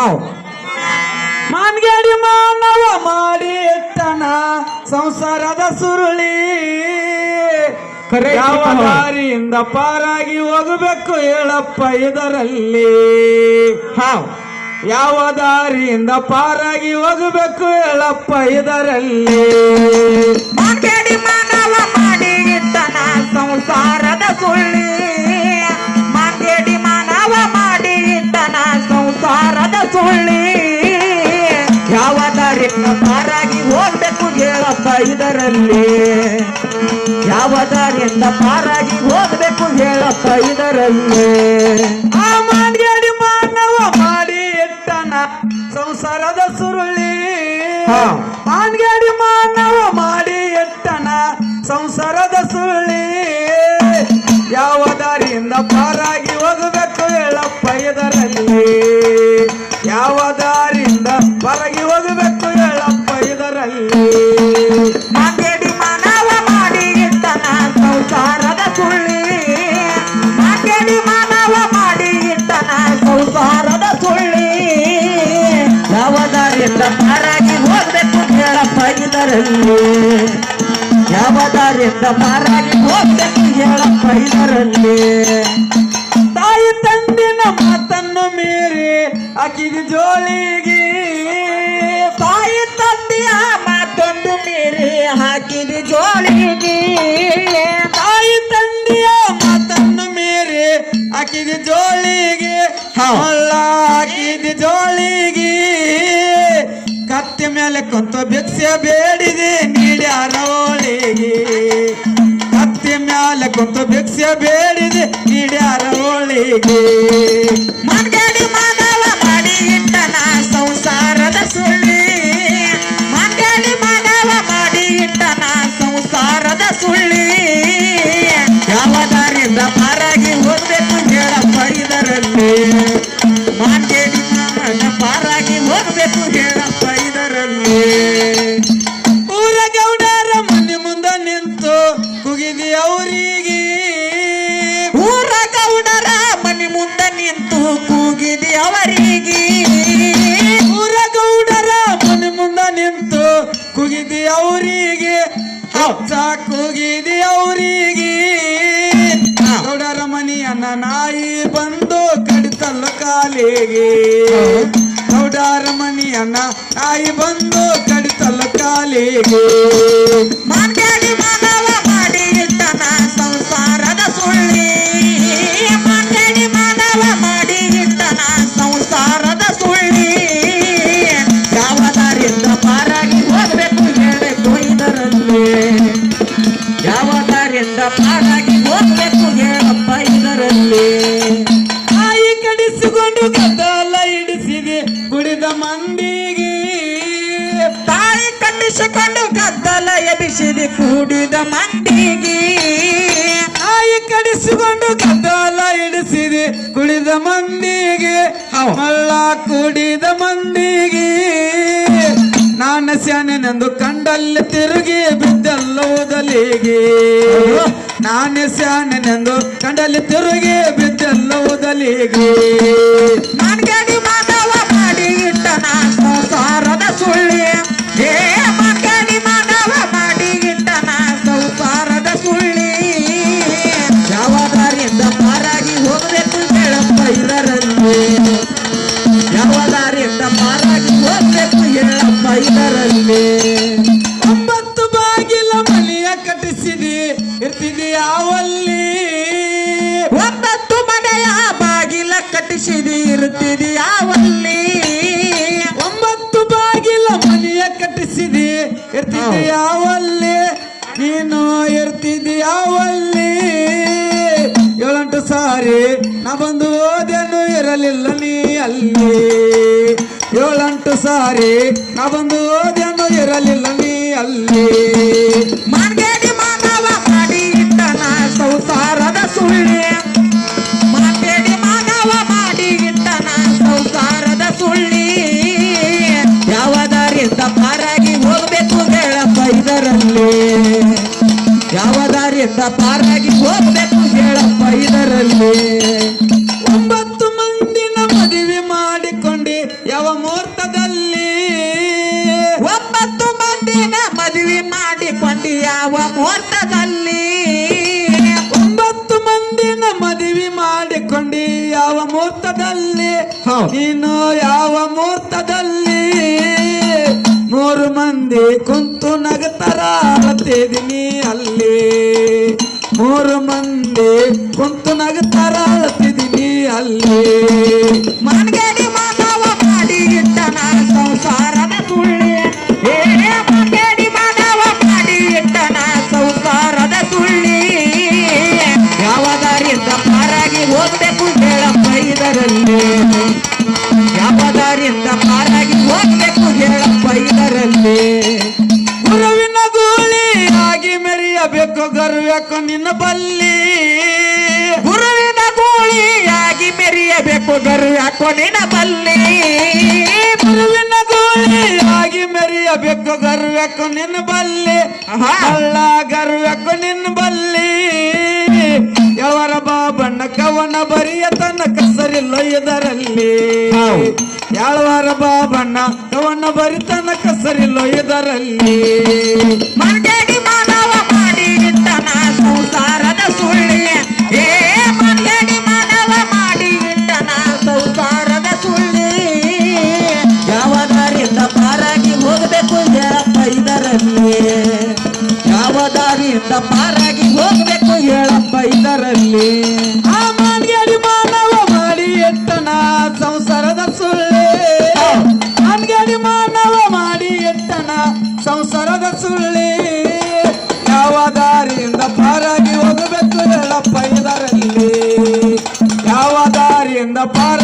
ಹಾವ್ ಮಾನ್ಗೇಡಿ ಮಾನವ ಮಾಡಿ ಇಟ್ಟನ ಸಂಸಾರದ ಸುರುಳಿ. ಯಾವ ದಾರಿಯಿಂದ ಪಾರಾಗಿ ಹೋಗಬೇಕು ಹೇಳಪ್ಪ ಇದರಲ್ಲಿ. ಹಾವು ಯಾವ ದಾರಿಯಿಂದ ಪಾರಾಗಿ ಹೋಗಬೇಕು ಹೇಳಪ್ಪ ಇದರಲ್ಲಿ. ಮಾನವ ಮಾಡಿ ಇಟ್ಟನ ಸಂಸಾರದ ಸುಳ್ಳಿ ಸುಳ್ಳಿ ಯಾವ ದಾರಿನ ಪಾರಾಗಿ ಹೋಗ್ಬೇಕು ಹೇಳಪ್ಪ ಇದರಲ್ಲಿ. ಯಾವ ದಾರಿಯಿಂದ ಪಾರಾಗಿ ಹೋಗ್ಬೇಕು ಹೇಳಪ್ಪ ಇದರಲ್ಲಿ. ಆ ಮಾಡಿ ಮಾನವ ಮಾಡಿ ಎತ್ತನ ಸಂಸಾರದ ಸುರುಳಿ. ಮಾನ್ಗಾಡಿ ಮಾನ್ಗಡಿ ಮಾನವ ಮಾಡಿ ಎತ್ತನ ಸಂಸಾರದ ಸುರುಳಿ. ಯಾವ ದಾರಿಯಿಂದ ಪಾರಾಗಿ ಹೋಗಬೇಕು ಹೇಳಪ್ಪ ಇದರಲ್ಲಿ. ಯಾವ ದಾರಿಯಿಂದ ಹೊರಗೆ ಹೋಗಬೇಕು ಹೇಳಪ್ಪ ಇದರಲ್ಲಿ? ಮಾಗಡಿ ಮಾನವ ಮಾಡಿ ಇಟ್ಟನ ಸಂಸಾರದ ಸುಳ್ಳಿ. ಮಾಗಡಿ ಮಾನವ ಮಾಡಿ ಇಟ್ಟನ ಸಂಸಾರದ ಸುಳ್ಳಿ. ಯಾವ ದಾರಿಯಿಂದ ಪಾರಾಗಿ ಹೋಗ್ಬೇಕು ಹೇಳಪ್ಪ ಇದರಲ್ಲಿ? ಯಾವ ದಾರಿಯಿಂದ ಪಾರಾಗಿ ಹೋಗ್ಬೇಕು ಹೇಳಪ್ಪ ಇದರಲ್ಲಿ? ತಾಯಿ ತಂದಿನ ಮಾತನ್ನು ಮೀರಿ ಜೋಲಿಗೆ. ಜೋಳಿಗೆ ತಾಯಿ ತಂದೆಯ ಮತ್ತೊಂದು ಮೀರಿ ಹಾಕಿದ ಜೋಳಿಗೆ ತಾಯಿ ತಂದೆಯ ಮತ್ತೊಂದು ಮೀರಿ ಆಕಿದ ಜೋಳಿಗೆ ಹಾ. ಹೊಳ್ಳ ಹಾಕಿದ ಜೋಳಿಗೆ ಕತ್ತೆ ಮೇಲೆ ಕುಂತ ಭಿಕ್ಷೆ ಬೇಡಿದೆ ನೀಡ್ಯಾರ ಹೋಳಿಗೆ. ಕತ್ತಿ ಮೇಲೆ ಕುಂತ ಭಿಕ್ಷೆ ಬೇಡಿದೆ ನೀಡ್ಯಾರ ಹೋಳಿಗೆ. ಮಾಗಡಿ ಮಾನವ ಇದರಲ್ಲಿ ಮಾನವ ಪಾರಾಗಿ ಹೋಗ್ಬೇಕು ಹೇಳಪ್ಪ ಇದರಲ್ಲಿ. ಊರ ಗೌಡರ ಮನೆ ಮುಂದ ನಿಂತು ಕುಗಿದಿ ಅವರಿಗೆ. ಊರ ಗೌಡರ ಮನೆ ಮುಂದ ನಿಂತು ಕೂಗಿದಿ ಅವರಿಗೆ. ಬಂದು ಕಡಿತಲ್ಲ ಕಾಲಿಗೆ. ಗೌಡಾರ ಮನಿಯನ್ನ ತಾಯಿ ಬಂದು ಕಡಿತಲ್ಲ ಕಾಲಿಗೆ. ಮಾನವ ಮಾಡಿ ಇಟ್ಟನ ಮಂದಿಗೆ ಕುಡಿದ ಮಂದಿಗೆ ನಾನು ಸ್ಯಾನೆನೆಂದು ಕಂಡಲ್ಲಿ ತಿರುಗಿ ಬಿದ್ದಲ್ಲ ನಾನು ನಾನೇ ಸ್ಯಾನೆನೆಂದು ಕಂಡಲ್ಲಿ ತಿರುಗಿ ಬಿದ್ದಲ್ಲ ಓದಲಿಗೆ ಯಾವಲ್ಲಿ? ನೀನು ಇರ್ತಿದ್ಯಾವಲ್ಲಿ? ಏಳೆಂಟು ಸಾರಿ ನಾ ಬಂದು ಓದೇನು ಇರಲಿಲ್ಲ ನೀ ಅಲ್ಲಿ. ಏಳೆಂಟು ಸಾರಿ ನಾ ಬಂದು ಓದೇನು ಇರಲಿಲ್ಲ ನೀ ಅಲ್ಲಿ. ಮದುವೆ ಮಾಡಿಕೊಂಡಿ ಯಾವ ಮೂರ್ತದಲ್ಲಿ. ನೀನು ಯಾವ ಮೂರ್ತದಲ್ಲಿ ಮೂರು ಮಂದಿ ಕುಂತು ನಗತರ ಅಳತಿದೀನಿ ಅಲ್ಲಿ. ಮೂರು ಮಂದಿ ಕುಂತು ನಗತರ ಅಳತಿದೀನಿ ಅಲ್ಲಿ. ಹೋಗ್ಬೇಕು ಹೇಳಪ್ಪ ಇದರಲ್ಲಿ. ಯಾವ ದಾರಿಯಿಂದ ಪಾರಾಗಿ ಹೋಗ್ಬೇಕು ಹೇಳಪ್ಪ ಗುರುವಿನ ಗೋಳಿ ಆಗಿ ಮೆರೆಯಬೇಕು ಗರ್ವ್ಯಾಕು ನಿನ್ನ ಬಲ್ಲಿ. ಗುರುವಿನ ಗೋಳಿಯಾಗಿ ಮೆರೆಯಬೇಕು ಗರು ನಿನ್ನ ನಿನ ಬಲ್ಲಿ. ಗುರುವಿನ ಗೋಳಿ ಆಗಿ ಮೆರೆಯಬೇಕು ಗರ್ವ್ಯಾಕು ನಿನ್ನ ಬಲ್ಲಿ. ಅಲ್ಲ ಗರ್ವ್ಯಾಕು ನಿನ್ನ ಬಲ್ಲಿ. ಕವನ ಬರಿಯ ತನಕ ಸರಿಲ್ಲ ಇದರಲ್ಲಿ ಯಾಳ್ವಾರ ಬಾಬಣ್ಣ ಕವನ ಬರಿ ತನಕ ಸರಿಲ್ಲ ಇದರಲ್ಲಿ ಮಾಡಿ ಇಟ್ಟನ una para